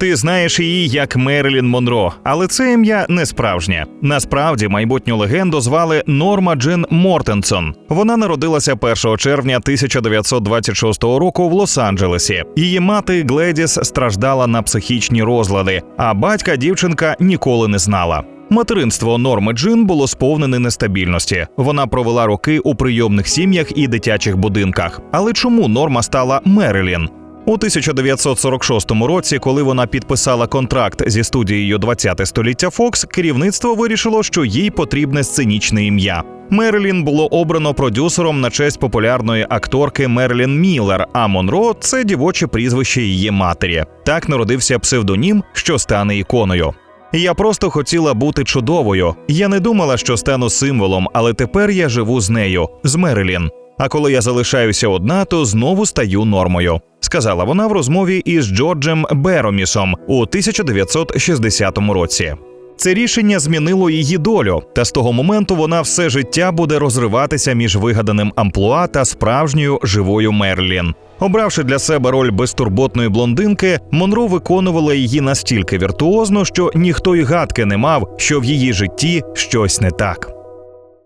Ти знаєш її як Мерлін Монро, але це ім'я не справжнє. Насправді майбутню легенду звали Норма Джин Мортенсон. Вона народилася 1 червня 1926 року в Лос-Анджелесі. Її мати Гледіс страждала на психічні розлади, а батька дівчинка ніколи не знала. Материнство Норми Джин було сповнене нестабільності. Вона провела роки у прийомних сім'ях і дитячих будинках. Але чому Норма стала Мерилін? У 1946 році, коли вона підписала контракт зі студією 20 століття Fox, керівництво вирішило, що їй потрібне сценічне ім'я. Мерлін було обрано продюсером на честь популярної акторки Мерлін Міллер, а Монро це дівоче прізвище її матері. Так народився псевдонім, що стане іконою. Я просто хотіла бути чудовою. Я не думала, що стану символом, але тепер я живу з нею, з Мерилін. А коли я залишаюся одна, то знову стаю нормою, сказала вона в розмові із Джорджем Беромісом у 1960 році. Це рішення змінило її долю, та з того моменту вона все життя буде розриватися між вигаданим амплуа та справжньою живою Мерлін. Обравши для себе роль безтурботної блондинки, Монро виконувала її настільки віртуозно, що ніхто й гадки не мав, що в її житті щось не так.